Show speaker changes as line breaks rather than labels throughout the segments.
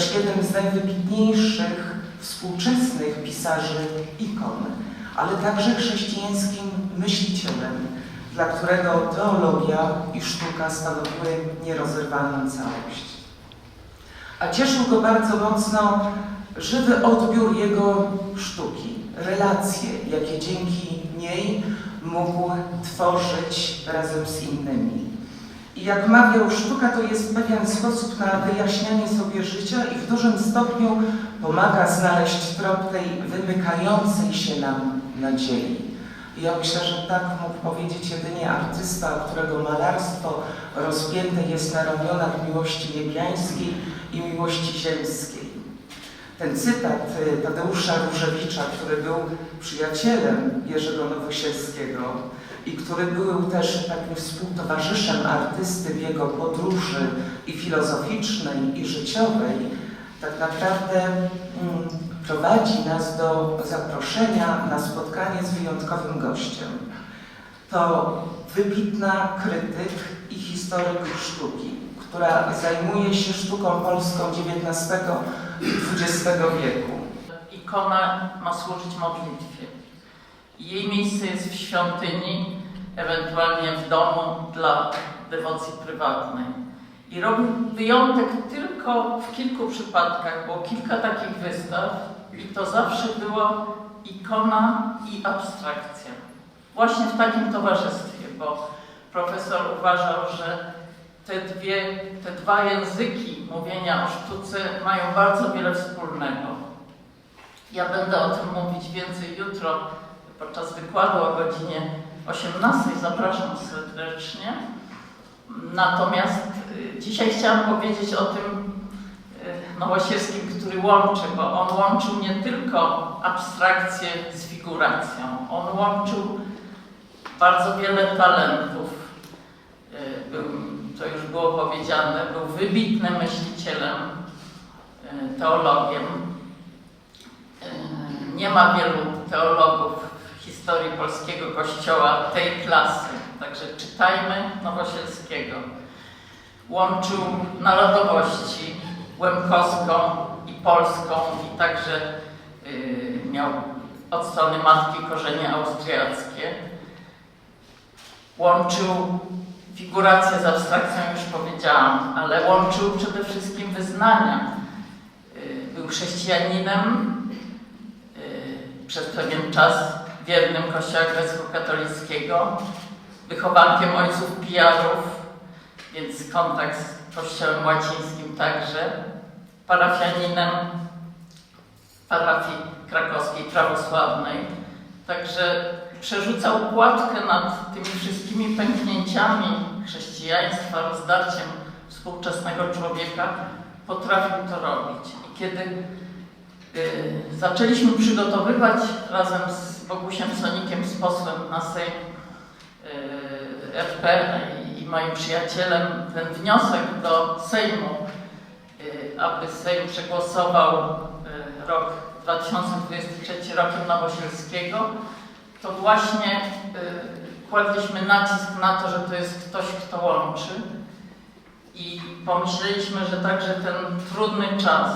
z najwybitniejszych współczesnych pisarzy ikon, ale także chrześcijańskim myślicielem, dla którego teologia i sztuka stanowiły nierozerwalną całość. A cieszył go bardzo mocno żywy odbiór jego sztuki, relacje, jakie dzięki niej mógł tworzyć razem z innymi. I jak mawiał, sztuka to jest pewien sposób na wyjaśnianie sobie życia i w dużym stopniu pomaga znaleźć trop tej wymykającej się nam nadziei. I ja myślę, że tak mógł powiedzieć jedynie artysta, którego malarstwo rozpięte jest na ramionach miłości niebiańskiej i miłości ziemskiej. Ten cytat Tadeusza Różewicza, który był przyjacielem Jerzego Nowosielskiego i który był też takim współtowarzyszem artysty w jego podróży i filozoficznej, i życiowej, tak naprawdę mm, prowadzi nas do zaproszenia na spotkanie z wyjątkowym gościem. To wybitna krytyk i historyk sztuki, która zajmuje się sztuką polską XIX i XX wieku.
Ikona ma służyć modlitwie. Jej miejsce jest w świątyni, ewentualnie w domu dla dewocji prywatnej. I robił wyjątek tylko w kilku przypadkach, było kilka takich wystaw i to zawsze była ikona i abstrakcja. Właśnie w takim towarzystwie, bo profesor uważał, że te, dwie, te dwa języki mówienia o sztuce mają bardzo wiele wspólnego. Ja będę o tym mówić więcej jutro podczas wykładu o godzinie 18. Zapraszam serdecznie. Natomiast y, dzisiaj chciałam powiedzieć o tym y, Nowosielskim, który łączy, bo on łączył nie tylko abstrakcję z figuracją, on łączył bardzo wiele talentów. Y, Był, to już było powiedziane, był wybitnym myślicielem, y, teologiem. Y, Nie ma wielu teologów historii polskiego kościoła tej klasy, także czytajmy Nowosielskiego. Łączył narodowości łemkowską i polską i także y, miał od strony matki korzenie austriackie. Łączył figurację z abstrakcją, już powiedziałam, ale łączył przede wszystkim wyznania. Y, Był chrześcijaninem, y, przez pewien czas wiernym Kościoła grecko-katolickiego, wychowankiem ojców pijarów, więc kontakt z Kościołem łacińskim także, parafianinem parafii krakowskiej prawosławnej. Także przerzucał płatkę nad tymi wszystkimi pęknięciami chrześcijaństwa, rozdarciem współczesnego człowieka, potrafił to robić. I kiedy y, zaczęliśmy przygotowywać razem z Bogusiem Sonikiem, z posłem na Sejm y, RP i, moim przyjacielem, ten wniosek do Sejmu, y, aby Sejm przegłosował y, rok 2023 rokiem Nowosielskiego, to właśnie kładliśmy nacisk na to, że to jest ktoś, kto łączy. I pomyśleliśmy, że także ten trudny czas,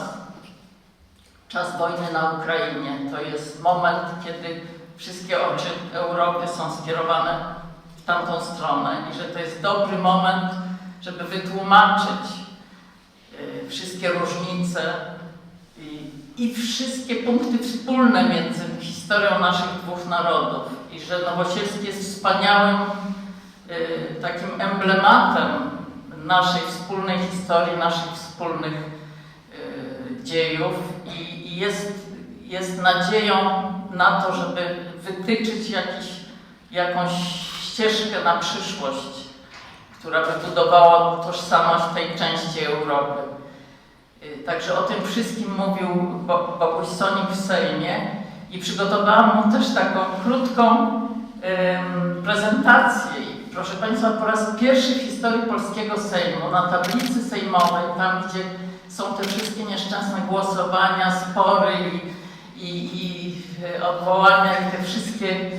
czas wojny na Ukrainie, to jest moment, kiedy wszystkie oczy Europy są skierowane w tamtą stronę i że to jest dobry moment, żeby wytłumaczyć y, wszystkie różnice i, i wszystkie punkty wspólne między historią naszych dwóch narodów. I że Nowosielski jest wspaniałym y, takim emblematem naszej wspólnej historii, naszych wspólnych y, dziejów i, i jest, jest nadzieją na to, żeby wytyczyć jakiś, jakąś ścieżkę na przyszłość, która by budowała tożsamość tej części Europy. Y, Także o tym wszystkim mówił Bo- Boguś Sonik w Sejmie i przygotowałam mu też taką krótką prezentację. Proszę Państwa, po raz pierwszy w historii polskiego Sejmu na tablicy sejmowej, tam gdzie są te wszystkie nieszczęsne głosowania, spory i, i, i y, odwołania i te wszystkie y,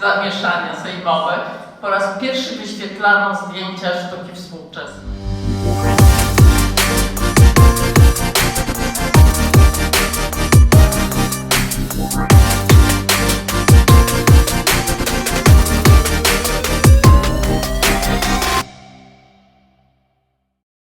zamieszania sejmowe, po raz pierwszy wyświetlano zdjęcia sztuki współczesnej.